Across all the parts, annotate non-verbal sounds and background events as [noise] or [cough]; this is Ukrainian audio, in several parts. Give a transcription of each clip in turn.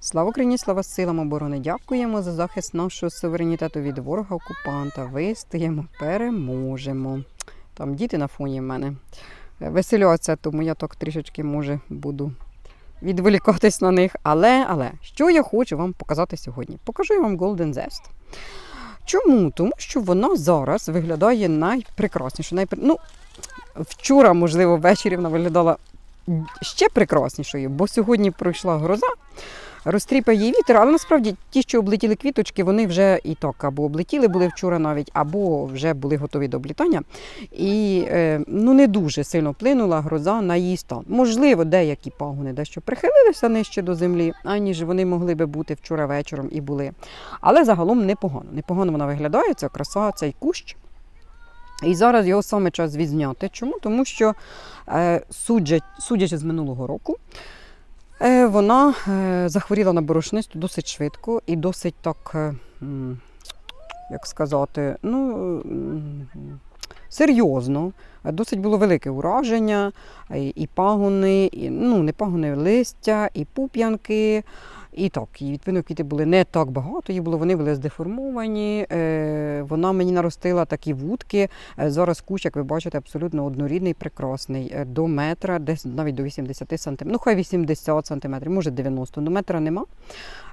Слава Україні, слава силам оборони! Дякуємо за захист нашого суверенітету від ворога окупанта. Вистоїмо, переможемо. Там діти на фоні в мене е, веселяться, тому я так трішечки може буду відволікатись на них. Але, але, що я хочу вам показати сьогодні? Покажу я вам Golden Zest. Чому? Тому що вона зараз виглядає найпрекрасніше. Найпр... Ну, вчора, можливо, ввечері вона виглядала ще прекраснішою, бо сьогодні пройшла гроза, розтріпав її вітер, але насправді ті, що облетіли квіточки, вони вже і так або облетіли були вчора навіть, або вже були готові до облітання. І е, ну, не дуже сильно вплинула гроза на її стан. Можливо, деякі пагони дещо прихилилися нижче до землі, аніж вони могли би бути вчора вечором і були. Але загалом непогано. Непогано вона виглядає, ця краса, цей кущ. І зараз його саме час відзняти. Чому? Тому що, е, судячи з минулого року, вона е, захворіла на борошнисту досить швидко і досить так, е, як сказати, ну, серйозно. Е, Досить було велике ураження, е, і пагони, і, ну, не пагони, листя, і пуп'янки. І так, і відповідно квіти були не так багато, їх було, вони були здеформовані. Е, вона мені наростила такі вудки. Е, зараз кущ, як ви бачите, абсолютно однорідний, прекрасний. Е, до метра, десь навіть до 80 сантиметрів. Ну, хай 80 сантиметрів, може 90, до метра нема.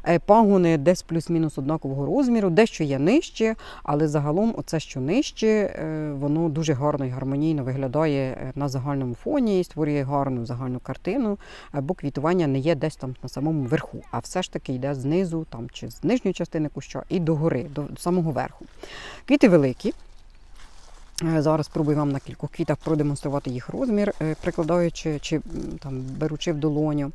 Е, пагони десь плюс-мінус однакового розміру, дещо є нижче, але загалом оце, що нижче, е, воно дуже гарно і гармонійно виглядає е, на загальному фоні і створює гарну загальну картину, бо квітування не є десь там на самому верху, а все ж таки йде знизу там, чи з нижньої частини куща і до гори, до самого верху. Квіти великі. Е, Зараз спробую вам на кількох квітах продемонструвати їх розмір, е, прикладаючи чи там беручи в долоню.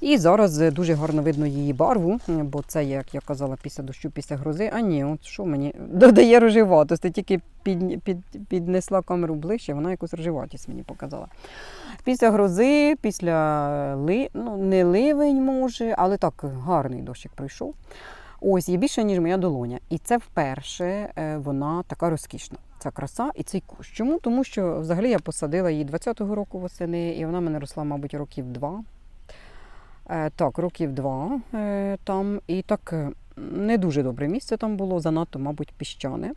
І зараз е, дуже гарно видно її барву, бо це, як я казала, після дощу, після грози. А ні, от що мені [laughs] додає рожеватості. Тільки під, під, піднесла камеру ближче, вона якусь рожеватість мені показала. Після грози, після ли, ну, не ливень може, але так гарний дощик пройшов. Ось є більше, ніж моя долоня. І це вперше вона така розкішна. Ця краса і цей кущ. Чому? Тому що взагалі я посадила її 20-го року восени, і вона мене росла, мабуть, років два. Е, Так, років два е, там. І так е, не дуже добре місце там було, занадто, мабуть, піщане.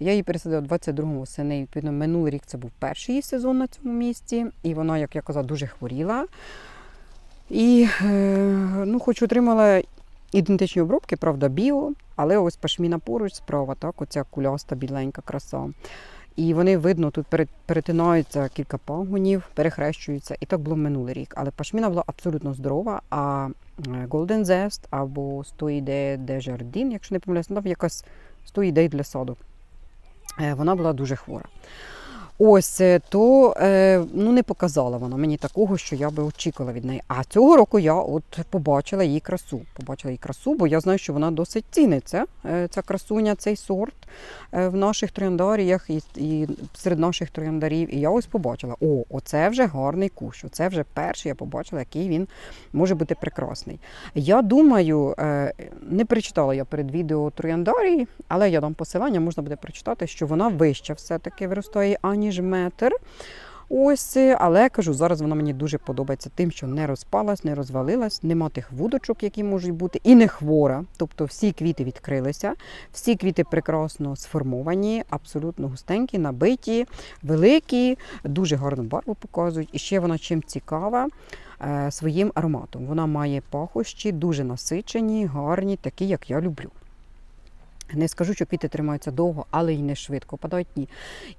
Я її пересадила 22-го восени. Відповідно, минулий рік це був перший її сезон на цьому місці. І вона, як я казала, дуже хворіла. І ну, хоч отримала ідентичні обробки, правда, біо, але ось пашміна поруч справа, так, оця куляста біленька краса. І вони видно, тут перетинаються кілька пагонів, перехрещуються. І так було минулий рік. Але пашміна була абсолютно здорова. А е, Golden Zest або Стоїде де Жардін, якщо не помиляюсь, ну, там якась Стоїде для саду. Е, Вона була дуже хвора. Ось е, то е, ну не показала вона мені такого, що я би очікувала від неї. А цього року я от побачила її красу. Побачила її красу, бо я знаю, що вона досить ціниться. е, Ця красуня, цей сорт в наших трояндаріях і, і серед наших трояндарів. І я ось побачила: о, оце вже гарний кущ. Оце вже перший я побачила, який він може бути прекрасний. Я думаю, не прочитала я перед відео трояндарії, але я дам посилання, можна буде прочитати, що вона вища все-таки виростає, аніж метр. Ось, але кажу, зараз вона мені дуже подобається тим, що не розпалась, не розвалилась, нема тих вудочок, які можуть бути, і не хвора. Тобто всі квіти відкрилися, всі квіти прекрасно сформовані, абсолютно густенькі, набиті, великі, дуже гарну барву показують. І ще вона чим цікава е, своїм ароматом. Вона має пахощі, дуже насичені, гарні, такі, як я люблю. Не скажу, що квіти тримаються довго, але й не швидко падають ні.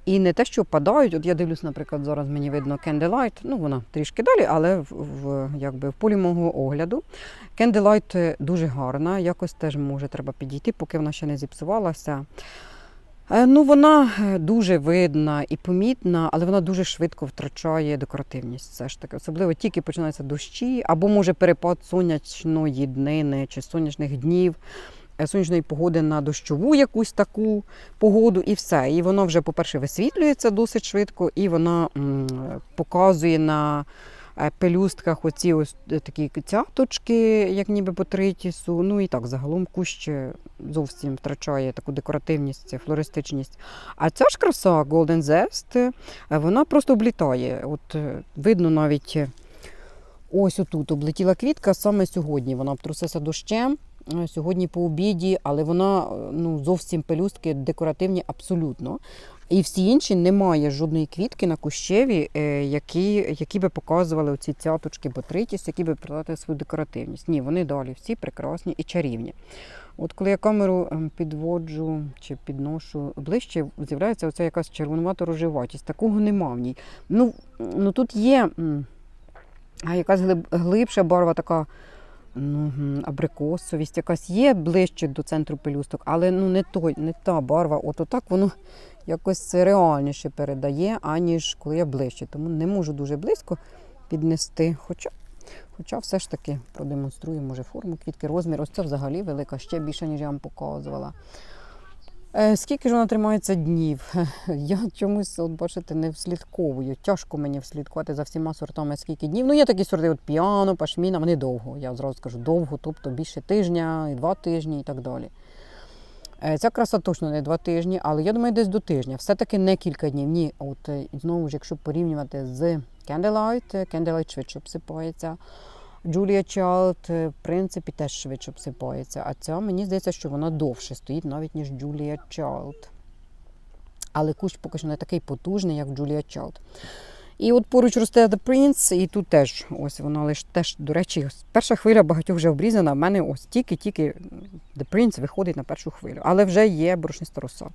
І не те, що падають. От я дивлюсь, наприклад, зараз мені видно Candlelight, ну вона трішки далі, але в, в, якби, в полі мого огляду. Candlelight е, дуже гарна, якось теж може треба підійти, поки вона ще не зіпсувалася. Е, Ну, вона е, дуже видна і помітна, але вона дуже швидко втрачає декоративність. Все ж таки, особливо тільки починаються дощі, або може перепад сонячної днини чи сонячних днів, сонячної погоди на дощову якусь таку погоду, і все. І воно вже, по-перше, висвітлюється досить швидко, і вона показує на е, пелюстках оці ось е, такі цяточки, як ніби по тритісу. Ну і так, загалом кущ е, зовсім втрачає таку декоративність, флористичність. А ця ж краса Golden Zest, е, вона просто облітає. От е, видно навіть. е, Ось отут облетіла квітка саме сьогодні. Вона обтрусилася дощем. Е, Сьогодні по обіді, але вона е, ну, зовсім пелюстки декоративні абсолютно. І всі інші немає жодної квітки на кущеві, е, які, які би показували оці цяточки ботритіс, які би передати свою декоративність. Ні, вони далі всі прекрасні і чарівні. От коли я камеру ем, підводжу чи підношу ближче, з'являється оця якась червонувата рожеватість. Такого нема в ній. Ну, ну тут є якась глиб, глибша барва така. Абрикосовість якась є ближче до центру пелюсток, але ну не той, не та барва. От отак воно якось реальніше передає, аніж коли я ближче. Тому не можу дуже близько піднести. Хоча, хоча все ж таки продемонструю, може, форму квітки, розмір. Ось це взагалі велика, ще більше, ніж я вам показувала. Е, Скільки ж вона тримається днів? [laughs] Я чомусь, от бачите, не вслідковую. Тяжко мені вслідкувати за всіма сортами, скільки днів. Ну, є такі сорти, от піано, пашміна, вони довго. Я зразу скажу довго, тобто більше тижня, і два тижні і так далі. Е, Ця краса точно не два тижні, але я думаю, десь до тижня. Все-таки не кілька днів. Ні, от е, знову ж, якщо порівнювати з Candlelight, Candlelight швидше обсипається. Julia Child, е, в принципі, теж швидше обсипається. А ця, мені здається, що вона довше стоїть, навіть ніж Julia Child. Але кущ поки що не такий потужний, як Julia Child. І от поруч росте The Prince, і тут теж ось вона лише теж, до речі, перша хвиля багатьох вже обрізана. в мене ось тільки-тільки The Prince виходить на першу хвилю, але вже є борошниста роса.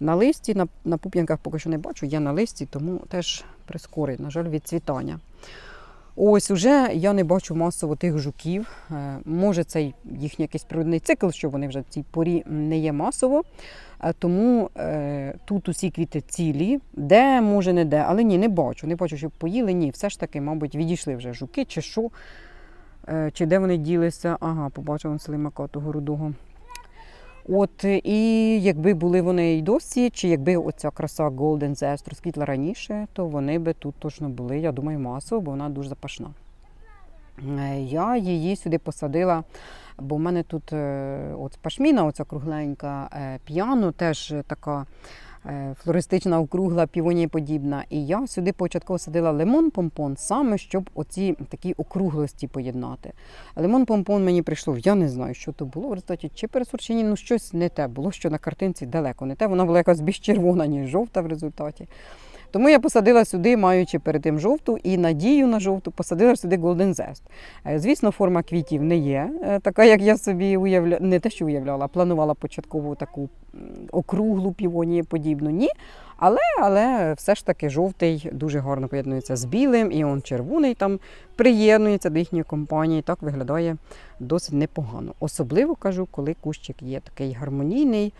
На листі, на, на пуп'янках поки що не бачу, є на листі, тому теж прискорить, на жаль, відцвітання. Ось уже я не бачу масово тих жуків. Е, Може, це їхній якийсь природний цикл, що вони вже в цій порі не є масово. Е, Тому е, тут усі квіти цілі, де, може, не де, але ні, не бачу. Не бачу, щоб поїли. Ні, все ж таки, мабуть, відійшли вже жуки чи що. Чи де вони ділися? Ага, побачив он слимака того рудого. От, е, і якби були вони й досі, чи якби оця краса Golden Zest розквітла раніше, то вони би тут точно були, я думаю, масово, бо вона дуже запашна. Е, Я її сюди посадила, бо в мене тут е, от пашміна, оця кругленька п'яно, теж така флористична, округла, півонієподібна. І я сюди початково садила лимон помпон, саме щоб оці такі округлості поєднати. Лимон помпон мені прийшло, я не знаю, що то було в результаті, чи пересурчені, ну щось не те було, що на картинці далеко не те. Вона була якась більш червона, ніж жовта в результаті. Тому я посадила сюди, маючи перед тим жовту, і надію на жовту, посадила сюди Golden Zest. Е, Звісно, форма квітів не є е, така, як я собі уявляла, не те, що уявляла, планувала початкову таку округлу півонію подібну. Ні. Але, але все ж таки жовтий дуже гарно поєднується з білим, і он червоний там приєднується до їхньої компанії. Так виглядає досить непогано. Особливо кажу, коли кущик є такий гармонійний,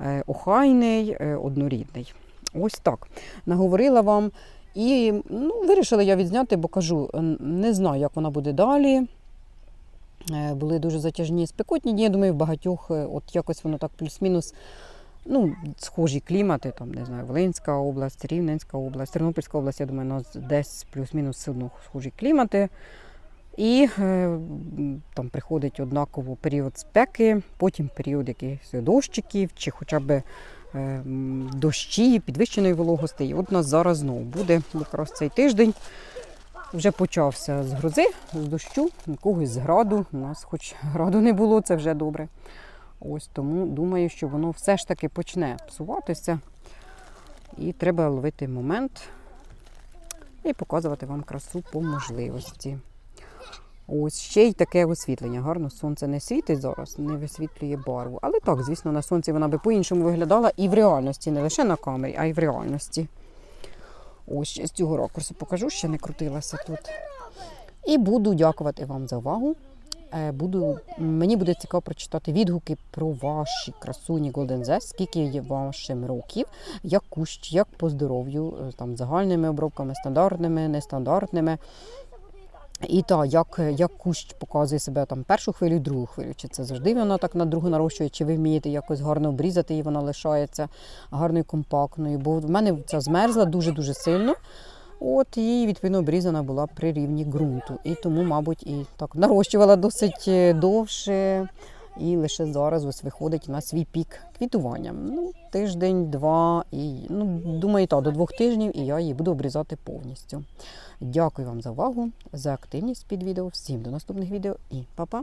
е, охайний, однорідний. Ось так. Наговорила вам. І ну, вирішила я відзняти, бо кажу, не знаю, як вона буде далі. Е, Були дуже затяжні спекотні дні. Я думаю, в багатьох е, от якось воно так плюс-мінус. Ну, схожі клімати, там, не знаю, Волинська область, Рівненська область, Тернопільська область, я думаю, у нас десь плюс-мінус одно схожі клімати. І е, там приходить однаково період спеки, потім період якихось дощиків, чи хоча б дощі, підвищеної вологості. І от у нас зараз знову буде якраз цей тиждень. Вже почався з грози, з дощу, якогось з граду. У нас хоч граду не було, це вже добре. Ось тому думаю, що воно все ж таки почне псуватися. І треба ловити момент і показувати вам красу по можливості. Ось ще й таке освітлення. Гарно сонце не світить зараз, не висвітлює барву. Але так, звісно, на сонці вона би по-іншому виглядала і в реальності, не лише на камері, а й в реальності. Ось ще з цього ракурсу покажу, ще не крутилася тут. І буду дякувати вам за увагу. Е, Буду, мені буде цікаво прочитати відгуки про ваші красуні Golden Zest, скільки є вашим років, як кущ, як по здоров'ю, е, там загальними обробками, стандартними, нестандартними. І то, як, як кущ показує себе там першу хвилю, другу хвилю. Чи це завжди вона так на другу нарощує, чи ви вмієте якось гарно обрізати і вона лишається гарною компактною. Бо в мене ця змерзла дуже-дуже сильно. От і відповідно обрізана була при рівні ґрунту. І тому, мабуть, і так нарощувала досить е, довше і лише зараз ось виходить на свій пік квітування. Ну, тиждень, два, і ну, думаю, так, до двох тижнів, і я її буду обрізати повністю. Дякую вам за увагу, за активність під відео. Всім до наступних відео і па-па!